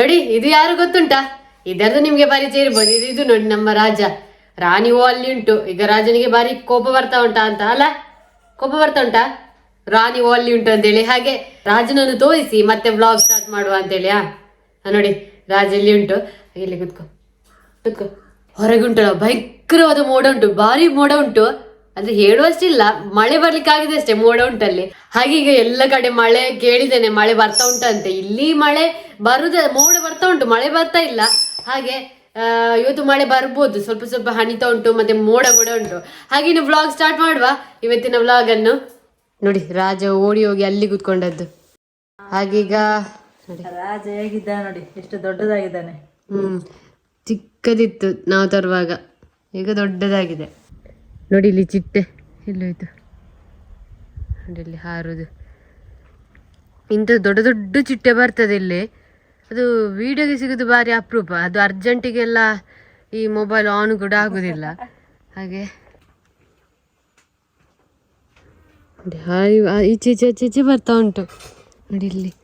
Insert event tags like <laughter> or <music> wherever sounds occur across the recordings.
ನೋಡಿ, ಇದು ಯಾರು ಗೊತ್ತುಂಟಾ? ಇದರದ್ದು ನಿಮ್ಗೆ ಬಾರಿ ಸೇರ್ಬೋದು ಇದು ಇದು ನೋಡಿ ನಮ್ಮ ರಾಜ. ರಾಣಿ ಓ ಅಲ್ಲಿ ಉಂಟು. ಈಗ ರಾಜನಿಗೆ ಬಾರಿ ಕೋಪ ಬರ್ತಾ ಉಂಟಾ ಅಂತ, ಅಲ್ಲ? ಕೋಪ ಬರ್ತಾ ಉಂಟಾ? ರಾಣಿ ಓ ಅಲ್ಲಿ ಉಂಟು ಅಂತೇಳಿ. ಹಾಗೆ ರಾಜನನ್ನು ತೋರಿಸಿ ಮತ್ತೆ ಬ್ಲಾಗ್ ಸ್ಟಾರ್ಟ್ ಮಾಡುವ ಅಂತೇಳಿ, ಆ? ನೋಡಿ, ರಾಜ ಇಲ್ಲಿ ಉಂಟು. ಇಲ್ಲಿ ಕುತ್ಕೋ. ಕುತ್ಕೋ. ಹೊರಗೆ ಉಂಟಲ್ಲ ಭಯಂಕರವಾದ ಮೋಡ ಉಂಟು. ಭಾರಿ ಮೋಡ ಉಂಟು. ಅಂದ್ರೆ ಹೇಳುವಷ್ಟಿಲ್ಲ ಮಳೆ ಬರ್ಲಿಕ್ಕಾಗಿದೆ ಅಷ್ಟೇ ಮೋಡ ಉಂಟಲ್ಲಿ ಹಾಗೆ ಈಗ ಎಲ್ಲ ಕಡೆ ಮಳೆ ಕೇಳಿದ್ದೇನೆ ಮಳೆ ಬರ್ತಾ ಉಂಟಂತೆ. ಇಲ್ಲಿ ಮಳೆ ಬರುದ ಮೋಡ ಬರ್ತಾ ಉಂಟು ಮಳೆ ಬರ್ತಾ ಇಲ್ಲ. ಹಾಗೆ ಇವತ್ತು ಮಳೆ ಬರ್ಬೋದು ಸ್ವಲ್ಪ ಸ್ವಲ್ಪ ಹನಿತಾ ಉಂಟು ಮತ್ತೆ ಮೋಡ ಕೂಡ ಉಂಟು. ಹಾಗೆ ಇನ್ನು ವ್ಲಾಗ್ ಸ್ಟಾರ್ಟ್ ಮಾಡುವ ಇವತ್ತಿನ ವ್ಲಾಗ್ ಅನ್ನು. ನೋಡಿ ರಾಜ ಓಡಿ ಹೋಗಿ ಅಲ್ಲಿ ಕೂತ್ಕೊಂಡದ್ದು. ಹಾಗೀಗ ರಾಜ ಹೇಗಿದ್ದ ನೋಡಿ ಎಷ್ಟು ದೊಡ್ಡದಾಗಿದ್ದಾನೆ. ಹ್ಮ್ ಚಿಕ್ಕದಿತ್ತು ನಾವು ತರುವಾಗ. ಈಗ ದೊಡ್ಡದಾಗಿದೆ. ನೋಡಿ ಇಲ್ಲಿ ಚಿಟ್ಟೆ. ಎಲ್ಲೋಯ್ತು. ನೋಡಿ ಇಲ್ಲಿ ಹಾರುದು. ಇಂಥ ದೊಡ್ಡ ದೊಡ್ಡ ಚಿಟ್ಟೆ ಬರ್ತದೆ ಇಲ್ಲಿ. ಅದು ವಿಡಿಯೋಗೆ ಸಿಗೋದು ಭಾರಿ ಅಪರೂಪ. ಅದು ಅರ್ಜೆಂಟಿಗೆಲ್ಲ ಈ ಮೊಬೈಲ್ ಆನ್ ಕೂಡ ಆಗೋದಿಲ್ಲ. ಹಾಗೆ. ಈಚೆ ಈಚೆ ಈಚೆ ಈಚೆ ಬರ್ತಾ ಉಂಟು. ನೋಡಿ ಇಲ್ಲಿ.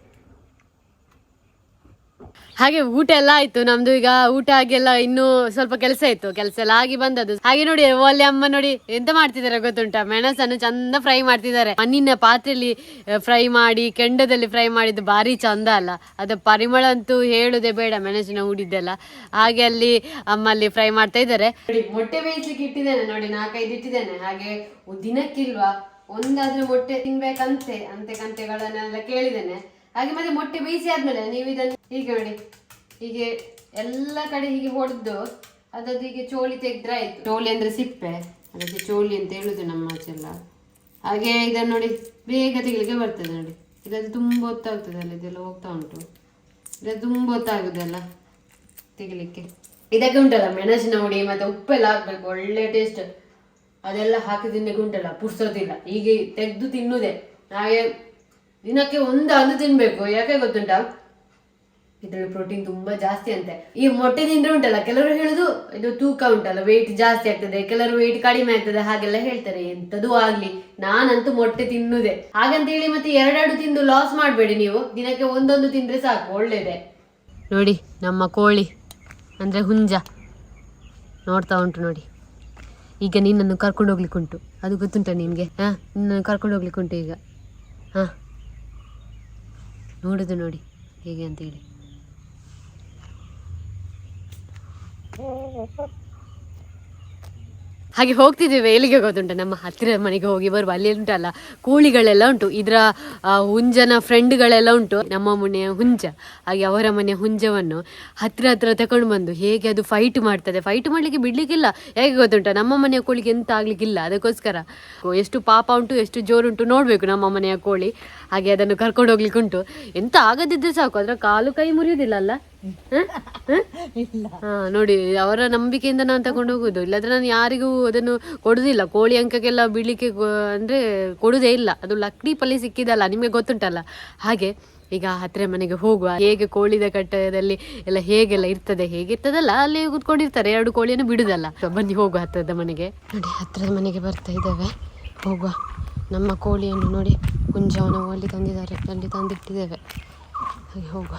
ಹಾಗೆ ಊಟ ಎಲ್ಲ ಆಯ್ತು. ನಮ್ದು ಈಗ ಊಟ ಆಗೆಲ್ಲ ಇನ್ನೂ ಸ್ವಲ್ಪ ಕೆಲಸ ಇತ್ತು. ಕೆಲಸ ಎಲ್ಲ ಆಗಿ ಬಂದದ್ದು. ಹಾಗೆ ನೋಡಿ ಅಲ್ಲಿ ಅಮ್ಮ ನೋಡಿ, ಎಂತ ಮಾಡ್ತಿದ್ದಾರೆ ಗೊತ್ತುಂಟ? ಮೆಣಸನ್ನು ಚಂದ ಫ್ರೈ ಮಾಡ್ತಿದ್ದಾರೆ. ಮಣ್ಣಿನ ಪಾತ್ರೆಯಲ್ಲಿ ಫ್ರೈ ಮಾಡಿ, ಕೆಂಡದಲ್ಲಿ ಫ್ರೈ ಮಾಡಿದ್ದು ಭಾರಿ ಚಂದ ಅಲ್ಲ? ಅದು ಪರಿಮಳ ಅಂತೂ ಹೇಳುದೇ ಬೇಡ ಮೆಣಸಿನ ಹೂಡಿದ್ದೆಲ್ಲ ಹಾಗೆ ಅಲ್ಲಿ ಅಮ್ಮ ಅಲ್ಲಿ ಫ್ರೈ ಮಾಡ್ತಾ ಇದ್ದಾರೆ. ನೋಡಿ, ಮೊಟ್ಟೆ ಬೇಯಿಸ್ಲಿಕ್ಕೆ ಇಟ್ಟಿದ್ದೇನೆ. ನೋಡಿ, ನಾಲ್ಕೈದು ಇಟ್ಟಿದ್ದೇನೆ. ಹಾಗೆ ದಿನಕ್ಕಿಲ್ವಾ, ಒಂದಾದ್ರೆ ಮೊಟ್ಟೆ ತಿನ್ಬೇಕಂತೆ, ಅಂತೆ, ಕಂತೆಗಳನ್ನೆಲ್ಲ ಕೇಳಿದ್ದೇನೆ. ಹಾಗೆ ಮತ್ತೆ ಮೊಟ್ಟೆ ಬೇಯಿಸಿ ಆದ್ಮೇಲೆ ನೀವು ಇದನ್ನ ಹೀಗೆ ನೋಡಿ. ಹೀಗೆ ಎಲ್ಲ ಕಡೆ ಹೀಗೆ ಹೊಡೆದು ಅದದ್ದು ಹೀಗೆ ಚೋಳಿ ತೆಗೆದ್ರೆ ಆಯ್ತು. ಚೋಳಿ ಅಂದ್ರೆ ಸಿಪ್ಪೆ. ಅದಕ್ಕೆ ಚೋಳಿ ಅಂತ ಹೇಳುದು ನಮ್ಮ ಆಚೆಲ್ಲ ಹಾಗೆ ಇದನ್ನು ನೋಡಿ ಬೇಗ ತೆಗಿಲಿಕ್ಕೆ ಬರ್ತದೆ ನೋಡಿ. ಇದದು ತುಂಬ ಹೊತ್ತಾಗ್ತದೆ ಅಲ್ಲ, ಇದೆಲ್ಲ ಹೋಗ್ತಾ ಉಂಟು. ಇದು ತುಂಬ ಹೊತ್ತಾಗುದಲ್ಲ ತೆಗಿಲಿಕ್ಕೆ. ಇದಕ್ಕೆ ಉಂಟಲ್ಲ ಮೆಣಸಿನ ಹುಡಿ ಮತ್ತೆ ಉಪ್ಪೆಲ್ಲ ಹಾಕ್ಬೇಕು, ಒಳ್ಳೆ ಟೇಸ್ಟ್ ಅದೆಲ್ಲ ಹಾಕಿ ತಿನ್ನಕ್ಕೆ ಉಂಟಲ್ಲ ಪುರ್ಸೋದಿಲ್ಲ. ಹೀಗೆ ತೆಗೆದು ತಿನ್ನುದೇ. ಹಾಗೆ ದಿನಕ್ಕೆ ಒಂದು ಅದು ತಿನ್ಬೇಕು. ಯಾಕೆ ಗೊತ್ತುಂಟ? ಇದರಲ್ಲಿ ಪ್ರೋಟೀನ್ ತುಂಬಾ ಜಾಸ್ತಿ ಅಂತೆ. ಈ ಮೊಟ್ಟೆ ತಿಂದ್ರೆ ಉಂಟಲ್ಲ, ಕೆಲವರು ಹೇಳುದು ಇದು ತೂಕ ಉಂಟಲ್ಲ ವೆಯ್ಟ್ ಜಾಸ್ತಿ ಆಗ್ತದೆ, ಕೆಲವರು ವೆಯ್ಟ್ ಕಡಿಮೆ ಆಗ್ತದೆ, ಹಾಗೆಲ್ಲ ಹೇಳ್ತಾರೆ. ಎಂತದೂ ಆಗ್ಲಿ, ನಾನಂತೂ ಮೊಟ್ಟೆ ತಿನ್ನುದೆ. ಹಾಗಂತ ಹೇಳಿ ಮತ್ತೆ ಎರಡೆರಡು ತಿಂದು ಲಾಸ್ ಮಾಡಬೇಡಿ ನೀವು. ದಿನಕ್ಕೆ ಒಂದೊಂದು ತಿಂದ್ರೆ ಸಾಕು, ಒಳ್ಳೇದೆ. ನೋಡಿ, ನಮ್ಮ ಕೋಳಿ, ಅಂದ್ರೆ ಹುಂಜ. ನೋಡ್ತಾ ಉಂಟು ನೋಡಿ. ಈಗ ನಿನ್ನನ್ನು ಕರ್ಕೊಂಡು ಹೋಗ್ಲಿಕ್ಕುಂಟು. ಅದು ಗೊತ್ತುಂಟ ನಿನಗೆ? ಹಾ, ನಿನ್ನನ್ನು ಕರ್ಕೊಂಡು ಹೋಗ್ಲಿಕ್ಕುಂಟು ಈಗ. ಹಾ. ನೋಡುದು ನೋಡಿ ಹೇಗೆ ಅಂತೇಳಿ ಹಾಗೆ ಹೋಗ್ತಿದ್ದೇವೆ. ಎಲ್ಲಿಗೆ ಗೊತ್ತುಂಟು ನಮ್ಮ ಹತ್ತಿರ ಮನೆಗೆ ಹೋಗಿ ಬರುವ. ಅಲ್ಲಿ ಉಂಟಲ್ಲ ಕೋಳಿಗಳೆಲ್ಲ ಉಂಟು. ಇದರ ಹುಂಜನ ಫ್ರೆಂಡ್ಗಳೆಲ್ಲ ಉಂಟು. ನಮ್ಮ ಮನೆಯ ಹುಂಜ, ಹಾಗೆ ಅವರ ಮನೆಯ ಹುಂಜವನ್ನು ಹತ್ತಿರ ಹತ್ತಿರ ತಕೊಂಡು ಬಂದು ಹೇಗೆ ಅದು ಫೈಟ್ ಮಾಡ್ತದೆ. ಫೈಟ್ ಮಾಡ್ಲಿಕ್ಕೆ ಬಿಡ್ಲಿಕ್ಕಿಲ್ಲ. ಹೇಗೆ ಗೊತ್ತುಂಟ? ನಮ್ಮ ಮನೆಯ ಕೋಳಿಗೆ ಎಂತ ಆಗ್ಲಿಕ್ಕಿಲ್ಲ. ಅದಕ್ಕೋಸ್ಕರ ಎಷ್ಟು ಪಾಪ ಉಂಟು, ಎಷ್ಟು ಜೋರುಂಟು ನೋಡಬೇಕು ನಮ್ಮ ಮನೆಯ ಕೋಳಿ. ಹಾಗೆ ಅದನ್ನು ಕರ್ಕೊಂಡು ಹೋಗ್ಲಿಕ್ಕೆ ಉಂಟು. ಎಂತ ಆಗದಿದ್ರೆ ಸಾಕು. ಅದರ ಕಾಲು ಕೈ ಮುರಿಯೋದಿಲ್ಲ ಅಲ್ಲ? ನೋಡಿ ಅವರ ನಂಬಿಕೆಯಿಂದ ನಾನು ತಗೊಂಡು ಹೋಗುದು. ಇಲ್ಲಾದ್ರೆ ನಾನು ಯಾರಿಗೂ ಅದನ್ನು ಕೊಡುದಿಲ್ಲ. ಕೋಳಿ ಅಂಕಕ್ಕೆಲ್ಲ ಬೀಳಿಕೆ ಅಂದ್ರೆ ಕೊಡುದೇ ಇಲ್ಲ. ಅದು ಲಕ್ಡಿ ಪಲ್ಲಿ ಸಿಕ್ಕಿದಲ್ಲ ನಿಮಗೆ ಗೊತ್ತುಂಟಲ್ಲ? ಹಾಗೆ ಈಗ ಹತ್ತಿರ ಮನೆಗೆ ಹೋಗುವ ಹೇಗೆ ಕೋಳಿದ ಕಟ್ಟದಲ್ಲಿ ಎಲ್ಲ ಹೇಗೆಲ್ಲ ಇರ್ತದೆ ಹೇಗಿರ್ತದಲ್ಲ ಅಲ್ಲಿ ಕೂತ್ಕೊಂಡಿರ್ತಾರೆ. ಎರಡು ಕೋಳಿಯನ್ನು ಬಿಡುದಲ್ಲ. ಬನ್ನಿ ಹೋಗುವ ಹತ್ತಿರದ ಮನೆಗೆ. ನೋಡಿ ಹತ್ತಿರದ ಮನೆಗೆ ಬರ್ತಾ ಇದ್ದೇವೆ. ಹೋಗುವ. ನಮ್ಮ ಕೋಳಿಯನ್ನು ನೋಡಿ ಹುಂಜವನ್ನು ಅಲ್ಲಿ ತಂದಿದ್ದಾರೆ. ಅಲ್ಲಿ ತಂದಿಟ್ಟಿದ್ದೇವೆ. ಹಾಗೆ ಹೋಗುವ.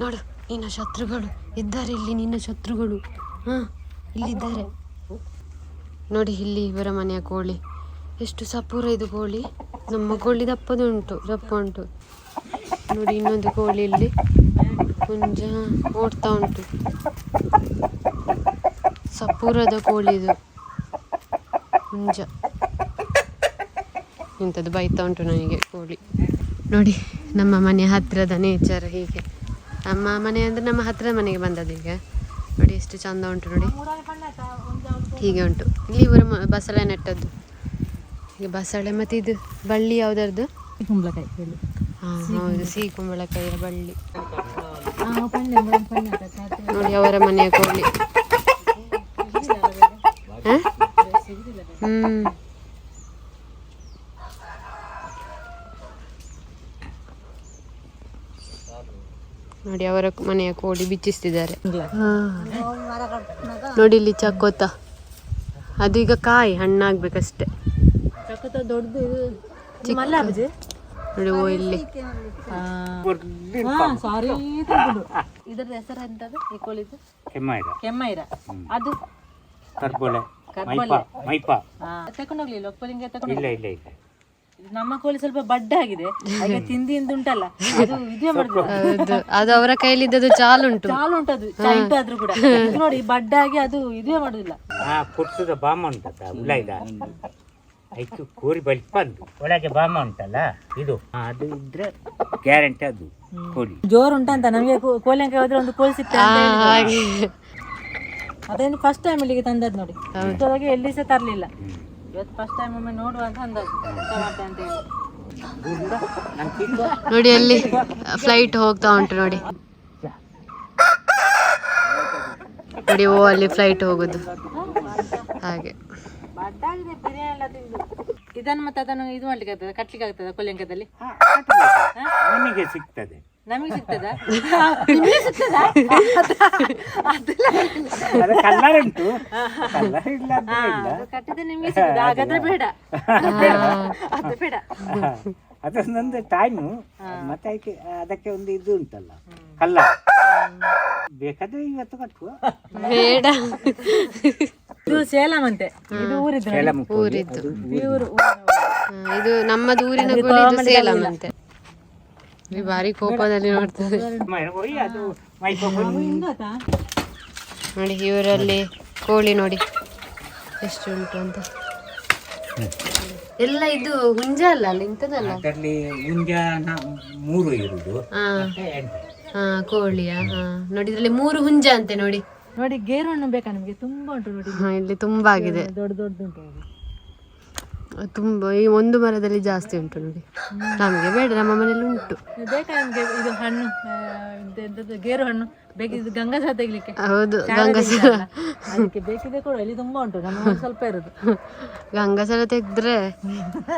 ನೋಡು ನಿನ್ನ ಶತ್ರುಗಳು. ಇದ್ದಾರೆ ಇಲ್ಲಿ ನಿನ್ನ ಶತ್ರುಗಳು. ಹಾ, ಇಲ್ಲಿದ್ದಾರೆ. ನೋಡಿ, ಇಲ್ಲಿ ಇವರ ಮನೆಯ ಕೋಳಿ. ಎಷ್ಟು ಸಪೂರ ಇದು ಕೋಳಿ. ನಮ್ಮ ಕೋಳಿ ದಪ್ಪದುಂಟು ದಪ್ಪ ಉಂಟು. ನೋಡಿ, ಇನ್ನೊಂದು ಕೋಳಿ ಇಲ್ಲಿ. ಕುಂಜ ಓಡ್ತಾ ಉಂಟು. ಸಪೂರದ ಕೋಳಿ ಇದು. ಕುಂಜ ಇಂಥದ್ದು ಬೈತಾ ಉಂಟು ನನಗೆ ಕೋಳಿ. ನೋಡಿ, ನಮ್ಮ ಮನೆ ಹತ್ತಿರದ ನೇಚರ್ ಹೀಗೆ. ನಮ್ಮ ಮನೆ ಅಂದರೆ ನಮ್ಮ ಹತ್ತಿರ ಮನೆಗೆ ಬಂದದ್ದು ಈಗ. ನೋಡಿ ಎಷ್ಟು ಚಂದ ಉಂಟು ನೋಡಿ. ಹೀಗೆ ಉಂಟು. ಇಲ್ಲಿ ಇವರು ಬಸಳೆ ನೆಟ್ಟದ್ದು. ಈಗ ಬಸಳೆ ಮತ್ತು ಇದು ಬಳ್ಳಿ ಯಾವುದರದ್ದು ಕುಂಬಳಕಾಯಿ ಹಾಂ ಹೌದು ಸಿಹಿ ಕುಂಬಳಕಾಯಿಯ ಬಳ್ಳಿ. ನೋಡಿ ಅವರ ಮನೆಯ ಕೋಳಿ. ಹ? ಅವರ ಮನೆಯ ಕೋಡಿ ಬಿಚ್ಚಿಸ್ತಿದ್ದಾರೆ. ನೋಡಿ ಇಲ್ಲಿ ಚಕೋತ. ಅದು ಈಗ ಕಾಯಿ ಹಣ್ಣಾಗ್ಬೇಕಷ್ಟೇ. ಚಕತ ದೊಡ್ಡದು ಮಲ್ಲಾಬಜಿ ನೋಡಿ ಓ ಇಲ್ಲಿ. ಸಾರಿ ಇದ್ರದ್ದು ಹೆಸರು ಎಂತದು ಈ ಕೋಳಿದು? ಕೆಮ್ಮೈರ ಅದು? ಕರ್ಬೋಳೆ. ಮೈಪಾ. ಮೈಪಾ. ತಕೊಂಡೋಗ್ಲಿಲ್ಲ ಒಪ್ಪಲಿಂಗ ತಗೊಂಡು ಇಲ್ಲ ಇಲ್ಲ ಇಲ್ಲ. ನಮ್ಮ ಕೋಳಿ ಸ್ವಲ್ಪ ಬಡ್ಡ ಆಗಿದೆ. ಹಾಗೆ ತಿಂದಿ ಇಂದು ಉಂಟಲ್ಲ. ಅದು ಇದೇ ಅದು ಅವರ ಕೈಲಿದ್ದದು ಚಾಲುಂಟು ಚಾಲು ಉಂಟದು ಚೈಟ್ ಆದ್ರೂ ಕೂಡ. ಇದು ನೋಡಿ ಬಡ್ಡ ಆಗಿ ಅದು ಇದೇ ಮಾಡುದಿಲ್ಲ. ಆ ಪುಟ್ಟದ ಬಾಮ ಉಂಟದ ಉಳ್ಳಾಯ್ದ ಆಯ್ತು ಕೋರಿ ಬಳಿಪ ಅಂದು ಒಳಗೆ ಬಾಮ ಉಂಟಲ್ಲ ಇದು. ಆ, ಅದು ಇದ್ರೆ ಗ್ಯಾರಂಟಿ ಅದು ಕೋಳಿ. ಜೋರು ಉಂಟಂತ ನಮಗೆ ಕೋಳಿ ಅಂಗಡಿ ಹೋದ್ರೆ ಒಂದು ಕೋಳಿ ಸಿಗ್ತದೆ ಅಂತ ಹೇಳಿದ್ರು. ಅದೇನು ಫಸ್ಟ್ ಟೈಮ್ ಇಲ್ಲಿಗೆ ತಂದದ್ದು ನೋಡಿ. ಇಷ್ಟೊಳಗೆ ಎಲ್ಲಿ ಸಹ ತರಲಿಲ್ಲ. ಇವತ್ತು ಫಸ್ಟ್ ಟೈಮ್ ಒಮ್ಮೆ ನೋಡುವಂತ ಅಂದದ್ದು ಅಂತ ಹೇಳಿ. ನೋಡಿ ಅಲ್ಲಿ ಫ್ಲೈಟ್ ಹೋಗ್ತಾ ಉಂಟು ನೋಡಿ. ನೋಡಿ ಓ ಅಲ್ಲಿ ಫ್ಲೈಟ್ ಹೋಗುದು. ಹಾಗೆ. ಇದನ್ನು ಮತ್ತೆ ಅದನ್ನು ಇದು ಮಾಡ್ಲಿಕ್ಕೆ ಆಗ್ತದೆ ಕಟ್ಲಿಕ್ಕೆ ಆಗ್ತದೆ ಕೊಲ್ಯಂಕದಲ್ಲಿ ಸಿಗ್ತದೆ. ನಮಗೆ <laughs> <laughs> ಸಿಗ್ತದಾ. <laughs> ನಿಮಗೆ ಸಿಗ್ತದಾ? ಅದು? ಕಲ್ಲರ್ ಉಂಟು. ಕಲ್ಲರ್ ಇಲ್ಲ ಅಂದ್ರೆ ಇಲ್ಲ. ಅದು ಕಟ್ಟಿದ್ರೆ ನಿಮಗೆ ಸಿಗ್ತದೆ. ಹಾಗಾದ್ರೆ ಬೇಡ. ಅದು ಬೇಡ. ಅದೊಂದೊಂದು ಟೈಮು ಮತ್ತೆ ಅದಕ್ಕೆ ಅದಕ್ಕೆ ಒಂದು ಇದು ಉಂಟಲ್ಲ. ಕಲ್ಲ. ಬೇಕಾದ್ರೆ ಇವತ್ತು ಕಟ್ಟುವ ಬೇಡ. ಇದು ಸೇಲಂ ಅಂತೆ ಇದು ಊರಿದ್ದು. ಸೇಲಂ ಊರಿದ್ದು. ನಮ್ಮದು ಊರಿನ ಸೇಲಂ ಅಂತೆ. ಈ ಬಾರಿ ಕೋಪದಲ್ಲಿ ನೋಡ್ತದೆ. ನೋಡಿ ಇವರಲ್ಲಿ ಕೋಳಿ ನೋಡಿ. ಎಷ್ಟು ಉಂಟು ಅಂತ. ಎಲ್ಲ ಇದು ಹುಂಜ ಅಲ್ಲ ಅಲ್ಲಿ ಇಂಥದಲ್ಲ ಅದರಲ್ಲಿ ಹುಂಜ ಮೂರು ಇರುವುದು ಹಾ. ಕೋಳಿಯಾ ಹಾ. ನೋಡಿ ಇದರಲ್ಲಿ ಮೂರು ಹುಂಜ ಅಂತೆ ನೋಡಿ. ನೋಡಿ ಗೇರು ಹಣ್ಣು ಬೇಕಾ ನಿಮಗೆ? ತುಂಬಾ ಉಂಟು ನೋಡಿ. ಹಾ, ಇಲ್ಲಿ ತುಂಬಾ ಆಗಿದೆ ದೊಡ್ಡ ದೊಡ್ಡ ಉಂಟು. ತುಂಬಾ ಈ ಒಂದು ಮರದಲ್ಲಿ ಜಾಸ್ತಿ ಉಂಟು ನೋಡಿ. ನಮಗೆ ಬೇಡ ನಮ್ಮ ಮನೆಯಲ್ಲಿ ಉಂಟು. ಇದು ಬೇಕಾ ನಿಮ್ಗೆ ಇದು ಹಣ್ಣು ಇದು ಗೇರು ಹಣ್ಣು ಬೇಕಿದ್ದು ಗಂಗಾ ಸಹ ತೆಗಿಲಿಕ್ಕೆ. ಹೌದು ಇದೆಯಲ್ಲ, ಅದಕ್ಕೆ ಬೇಕಿದೆ ಕೂಡ ಇಲ್ಲಿ ತುಂಬಾ ಉಂಟು ನಮ್ಮ ಸ್ವಲ್ಪ ಇರೋದು. ಗಂಗಸರ ತೆಗೆದ್ರೆ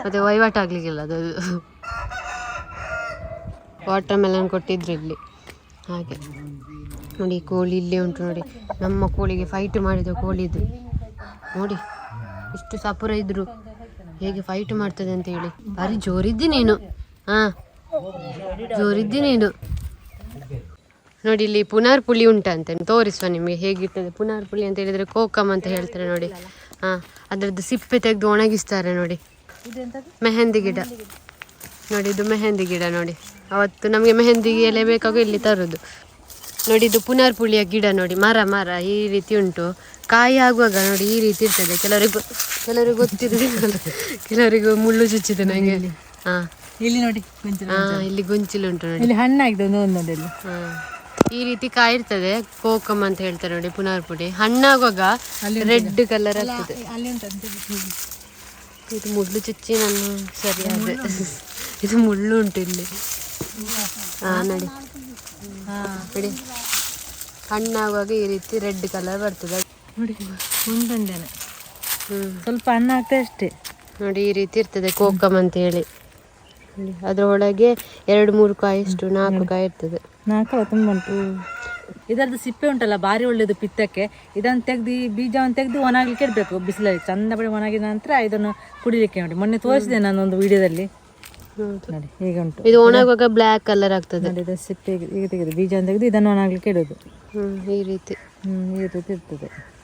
ಮತ್ತೆ ವಹಿವಾಟು ಆಗ್ಲಿಕ್ಕಿಲ್ಲ ಅದು. ವಾಟರ್ ಮೆಲನ್ ಕೊಟ್ಟಿದ್ರು ಇಲ್ಲಿ. ಹಾಗೆ. ನೋಡಿ ಕೋಳಿ ಇಲ್ಲೇ ಉಂಟು ನೋಡಿ. ನಮ್ಮ ಕೋಳಿಗೆ ಫೈಟ್ ಮಾಡಿದ ಕೋಳಿ ಇದು ನೋಡಿ ಇಷ್ಟು ಸಪುರ ಇದ್ರು. ಹೇಗೆ ಫೈಟ್ ಮಾಡ್ತದೆ ಅಂತ ಹೇಳಿ. ಭಾರಿ ಜೋರಿದ್ದಿ ನೀನು. ಹಾ, ಜೋರಿದ್ದಿ ನೀನು. ನೋಡಿ, ಇಲ್ಲಿ ಪುನರ್ ಪುಳಿ ಉಂಟಂತೆ. ತೋರಿಸುವ ನಿಮಗೆ ಹೇಗಿರ್ತದೆ. ಪುನರ್ ಪುಳಿ ಅಂತ ಹೇಳಿದ್ರೆ ಕೋಕಮ್ ಅಂತ ಹೇಳ್ತಾರೆ ನೋಡಿ. ಹಾ, ಅದರದ್ದು ಸಿಪ್ಪೆ ತೆಗೆದು ಒಣಗಿಸ್ತಾರೆ ನೋಡಿ. ಮೆಹಂದಿ ಗಿಡ. ನೋಡಿ, ಇದು ಮೆಹಂದಿ ಗಿಡ ನೋಡಿ. ಅವತ್ತು ನಮಗೆ ಮೆಹಂದಿ ಎಲೆ ಬೇಕಾಗೋ ಇಲ್ಲಿ ತರೋದು. ನೋಡಿ, ಇದು ಪುನರ್ ಪುಳಿಯ ಗಿಡ ನೋಡಿ. ಮರ ಮರ, ಈ ರೀತಿ ಉಂಟು. ಕಾಯಿ ಆಗುವಾಗ ನೋಡಿ ಈ ರೀತಿ ಇರ್ತದೆ. ಕೆಲವರಿಗೆ ಕೆಲವರಿಗೆ ಗೊತ್ತಿರಲಿಲ್ಲ ಕೆಲವರಿಗೆ ಮುಳ್ಳು ಚುಚ್ಚಿದೆ ನನಗೆ ಹಾ. ಇಲ್ಲಿ ನೋಡಿ ಕೊಂಚ ಹಾ ಇಲ್ಲಿ ಗುಂಚಿಲು ಉಂಟು ನೋಡಿ. ಇಲ್ಲಿ ಹಣ್ಣಾಗಿದೆ ಒಂದು ಹಾ. ಈ ರೀತಿ ಕಾಯಿ ಇರ್ತದೆ. ಕೋಕಮ್ ಅಂತ ಹೇಳ್ತಾರೆ ನೋಡಿ ಪುನರ್ ಪುಡಿ ಹಣ್ಣಾಗುವಾಗ ರೆಡ್ ಕಲರ್ ಆಗ್ತದೆ. ಇದು ಮುಳ್ಳು ಚುಚ್ಚಿ ನಾನು ಸರಿಯಾದ <laughs> ಇದು ಮುಳ್ಳು ಉಂಟು. ಇಲ್ಲಿ. ಹಾ ನೋಡಿ. ನೋಡಿ. ಹಣ್ಣಾಗುವಾಗ ಈ ರೀತಿ ರೆಡ್ ಕಲರ್ ಬರ್ತದೆ. ನೋಡಿ ಒಂದೊಂದೇನೆ ಸ್ವಲ್ಪ ಅನ್ನ ಆಗ್ತದೆ ಅಷ್ಟೇ. ನೋಡಿ ಈ ರೀತಿ ಇರ್ತದೆ ಕೋಕಮ್ ಅಂತ ಹೇಳಿ ಅದರೊಳಗೆ ಎರಡು ಮೂರು ಕಾಯಿ ಇಷ್ಟು ನಾಲ್ಕು ಕಾಯಿ ಇರ್ತದೆ. ನಾಲ್ಕು ತುಂಬ ಉಂಟು. ಇದರದ್ದು ಸಿಪ್ಪೆ ಉಂಟಲ್ಲ ಭಾರಿ ಒಳ್ಳೇದು ಪಿತ್ತಕ್ಕೆ. ಇದನ್ನು ತೆಗ್ದು ಈ ಬೀಜವನ್ನು ತೆಗೆದು ಒಣಗಲಿಕ್ಕೆ ಇಡಬೇಕು. ಬಿಸಿಲಲ್ಲಿ ಚಂದ ಬಡಿ ಒಣಗಿದ ನಂತರ ಇದನ್ನು ಕುಡಿಲಿಕ್ಕೆ ನೋಡಿ ಮೊನ್ನೆ ತೋರಿಸಿದೆ ನಾನು ಒಂದು ವಿಡಿಯೋದಲ್ಲಿ. ನೋಡಿ ಹೀಗೆ ಉಂಟು. ಇದು ಒಣಗುವಾಗ ಬ್ಲ್ಯಾಕ್ ಕಲರ್ ಆಗ್ತದೆ. ನೋಡಿ ಇದು ಸಿಪ್ಪೆ ಈಗ- ಈಗ ತೆಗೆದು ಬೀಜವನ್ನು ತೆಗೆದು ಇದನ್ನು ಒಣಗಲಿಕ್ಕೆ ಇಡೋದು. ಈ ರೀತಿ. ಹ್ಞೂ ಈ ರೀತಿ ಇರ್ತದೆ.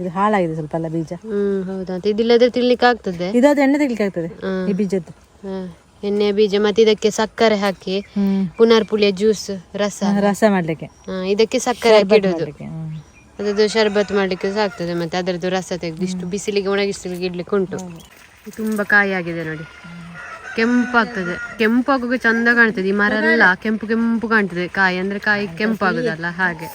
ಇದು ಹಾಳಾಗಿದೆ ಸ್ವಲ್ಪ ಅಲ್ಲ ಬೀಜ. ಹ್ಮ್ ಹೌದಾ. ಇದಿಲ್ಲದ್ರೆ ತಿನ್ಲಿಕ್ಕೆ ಆಗ್ತದೆ. ಇದಾದ್ರೆ ಎಣ್ಣೆ ತೆಗಿಲಿಕ್ಕೆ ಆಗ್ತದೆ ಈ ಬೀಜದ್ದು. ಎಣ್ಣೆ ಬೀಜ ಮತ್ತೆ ಇದಕ್ಕೆ ಸಕ್ಕರೆ ಹಾಕಿ ಪುನರ್ ಪುಳಿಯ ಜ್ಯೂಸ್ ರಸ. ರಸ ಮಾಡ್ಲಿಕ್ಕೆ. ಇದಕ್ಕೆ ಸಕ್ಕರೆ ಹಾಕಿ ಇಡೋದು ಅದರದ್ದು ಶರ್ಬತ್ ಮಾಡ್ಲಿಕ್ಕೆ ಸಹ ಆಗ್ತದೆ ಮತ್ತೆ ಅದರದ್ದು ರಸ ತೆಗೆದು ಇಷ್ಟು ಬಿಸಿಲಿಗೆ ಒಣಗಿಸ್ಲಿಕ್ಕೆ ಇಡ್ಲಿಕ್ಕೆ ಉಂಟು. ತುಂಬಾ ಕಾಯಿ ಆಗಿದೆ ನೋಡಿ. ಕೆಂಪು ಆಗ್ತದೆ ಕೆಂಪು ಆಗುವಾಗ ಚಂದ ಕಾಣ್ತದೆ. ಈ ಮರ ಎಲ್ಲ ಕೆಂಪು ಕೆಂಪು ಕಾಣ್ತದೆ. ಕಾಯಿ ಅಂದ್ರೆ ಕಾಯಿ ಕೆಂಪು ಆಗುದಲ್ಲ ಹಾಗೆ.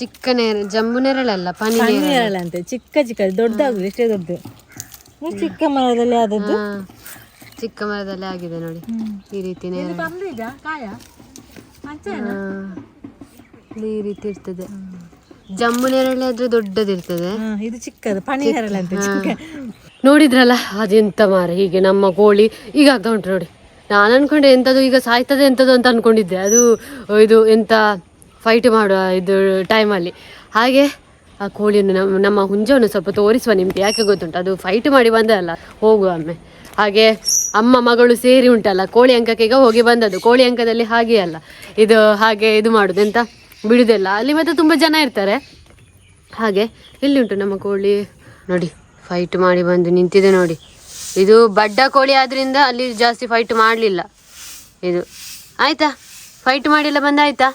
ಚಿಕ್ಕ ನೇರ ಜಂಬು ನೆರಳಲ್ಲ ಪನಿ ನೇರಳ. ಅಂತೆ ಚಿಕ್ಕ ಚಿಕ್ಕ ದೊಡ್ಡದಾಗುದು ಎಷ್ಟೇ ದೊಡ್ಡದು. ಚಿಕ್ಕ ಮರದಲ್ಲಿ ಆದದ್ದು. ಚಿಕ್ಕ ಮರದಲ್ಲಿ ಆಗಿದೆ ನೋಡಿ ಈ ರೀತಿ ನೇರ ಈ ರೀತಿ ಇರ್ತದೆ. ಜಂಬು ನೇರಳೆ ಆದ್ರೆ ದೊಡ್ಡದಿರ್ತದೆ. ಇದು ಚಿಕ್ಕದು ಪನಿ ನೇರಳೆ ಅಂತ ಚಿಕ್ಕ. ನೋಡಿದ್ರಲ್ಲ ಅದೆಂತ ಮಾರ ಹೀಗೆ ನಮ್ಮ ಕೋಳಿ ಈಗ ಆಗ್ತಾ ಉಂಟು ನೋಡಿ. ನಾನು ಅನ್ಕೊಂಡೆ ಎಂಥದ್ದು ಈಗ ಸಾಯ್ತದೆ ಎಂಥದ್ದು ಅಂತ ಅನ್ಕೊಂಡಿದ್ದೆ. ಅದು ಇದು ಎಂತ ಫೈಟ್ ಮಾಡುವ ಇದು ಟೈಮಲ್ಲಿ ಹಾಗೆ ಆ ಕೋಳಿಯನ್ನು ನಮ್ಮ ನಮ್ಮ ಹುಂಜವನ್ನು ಸ್ವಲ್ಪ ತೋರಿಸುವ ನಿಮಗೆ, ಯಾಕೆ ಗೊತ್ತುಂಟು? ಅದು ಫೈಟ್ ಮಾಡಿ ಬಂದಲ್ಲ ಹೋಗುವ ಒಮ್ಮೆ. ಹಾಗೆ ಅಮ್ಮ ಮಗಳು ಸೇರಿ ಉಂಟಲ್ಲ, ಕೋಳಿ ಅಂಕಕ್ಕೆ ಈಗ ಹೋಗಿ ಬಂದದ್ದು. ಕೋಳಿ ಅಂಕದಲ್ಲಿ ಹಾಗೆ ಅಲ್ಲ. ಇದು ಹಾಗೆ ಇದು ಮಾಡುದು, ಎಂತ? ಬಿಡುದಿಲ್ಲ. ಅಲ್ಲಿ ಮತ್ತೆ ತುಂಬ ಜನ ಇರ್ತಾರೆ. ಹಾಗೆ ಇಲ್ಲಿ ಉಂಟು ನಮ್ಮ ಕೋಳಿ? ನೋಡಿ ಫೈಟ್ ಮಾಡಿ ಬಂದು ನಿಂತಿದೆ ನೋಡಿ. ಇದು ಬಡ್ಡ ಕೋಳಿ ಆದ್ರಿಂದ ಅಲ್ಲಿ ಜಾಸ್ತಿ ಫೈಟ್ ಮಾಡಲಿಲ್ಲ. ಇದು. ಆಯ್ತಾ? ಫೈಟ್ ಮಾಡಿಲ್ಲ ಬಂದಾಯ್ತಾ?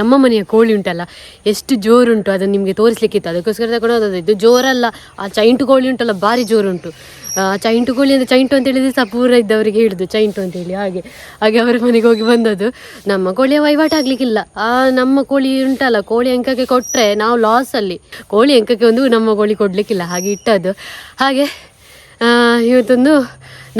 ನಮ್ಮ ಮನೆಯ ಕೋಳಿ ಉಂಟಲ್ಲ, ಎಷ್ಟು ಜೋರುಂಟು ಅದನ್ನು ನಿಮಗೆ ತೋರಿಸ್ಲಿಕ್ಕಿತ್ತು. ಅದಕ್ಕೋಸ್ಕರ ತಗೊಂಡು ಇದು ಜೋರಲ್ಲ. ಆ ಚೈಂಟು ಕೋಳಿ ಉಂಟಲ್ಲ, ಭಾರಿ ಜೋರುಂಟು. ಆ, ಚೈಂಟು ಕೋಳಿ ಅಂದರೆ ಚೈಂಟು ಅಂತ ಹೇಳಿದ್ರೆ ಸಹ ಪೂರ ಇದ್ದವರಿಗೆ ಹಿಡಿದು, ಚೈಂಟು ಅಂತೇಳಿ ಹಾಗೆ ಹಾಗೆ ಅವರ ಮನೆಗೆ ಹೋಗಿ ಬಂದದ್ದು. ನಮ್ಮ ಕೋಳಿಯ ವಹಿವಾಟು ಆಗಲಿಕ್ಕಿಲ್ಲ. ಆ, ನಮ್ಮ ಕೋಳಿ ಉಂಟಲ್ಲ, ಕೋಳಿ ಅಂಕಕ್ಕೆ ಕೊಟ್ಟರೆ ನಾವು ಲಾಸಲ್ಲಿ ಕೋಳಿ ಅಂಕಕ್ಕೆ ಒಂದು ನಮ್ಮ ಕೋಳಿ ಕೊಡಲಿಕ್ಕಿಲ್ಲ, ಹಾಗೆ ಇಟ್ಟದ್ದು. ಹಾಗೆ ಇವತ್ತೊಂದು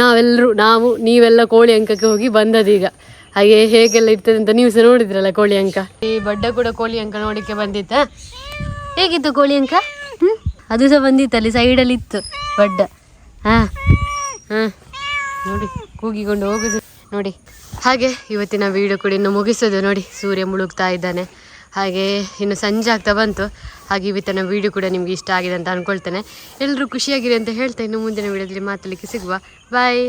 ನಾವೆಲ್ಲರೂ ನಾವು, ನೀವೆಲ್ಲ ಕೋಳಿ ಅಂಕಕ್ಕೆ ಹೋಗಿ ಬಂದದೀಗ ಹಾಗೆ ಹೇಗೆಲ್ಲ ಇರ್ತದೆ ಅಂತ ನೀವು ಸಹ ನೋಡಿದ್ರಲ್ಲ ಕೋಳಿ ಅಂಕ? ಈ ಬಡ್ಡ ಕೂಡ ಕೋಳಿ ಅಂಕ ನೋಡಿಕ್ಕೆ ಬಂದಿತ್ತ? ಹೇಗಿತ್ತು ಕೋಳಿ ಅಂಕ? ಅದು ಸಹ ಬಂದಿತ್ತು, ಅಲ್ಲಿ ಸೈಡಲ್ಲಿ ಇತ್ತು ಬಡ್ಡ. ಹಾ ಹಾ. ನೋಡಿ, ಕೂಗಿಕೊಂಡು ಹೋಗುದು. ನೋಡಿ, ಹಾಗೆ ಇವತ್ತಿನ ವಿಡಿಯೋ ಕೂಡ ಇನ್ನು ಮುಗಿಸೋದು. ನೋಡಿ, ಸೂರ್ಯ ಮುಳುಗ್ತಾ ಇದ್ದಾನೆ. ಹಾಗೆ ಇನ್ನು ಸಂಜೆ ಆಗ್ತಾ ಬಂತು. ಹಾಗೆ ಇವತ್ತಿನ ವಿಡಿಯೋ ಕೂಡ ನಿಮ್ಗೆ ಇಷ್ಟ ಆಗಿದೆ ಅಂತ ಅನ್ಕೊಳ್ತೇನೆ. ಎಲ್ಲರೂ ಖುಷಿಯಾಗಿರಿ ಅಂತ ಹೇಳ್ತಾ ಇನ್ನು ಮುಂದಿನ ವಿಡಿಯೋದಲ್ಲಿ ಮಾತಾಡಲಿಕ್ಕೆ ಸಿಗುವ. ಬಾಯ್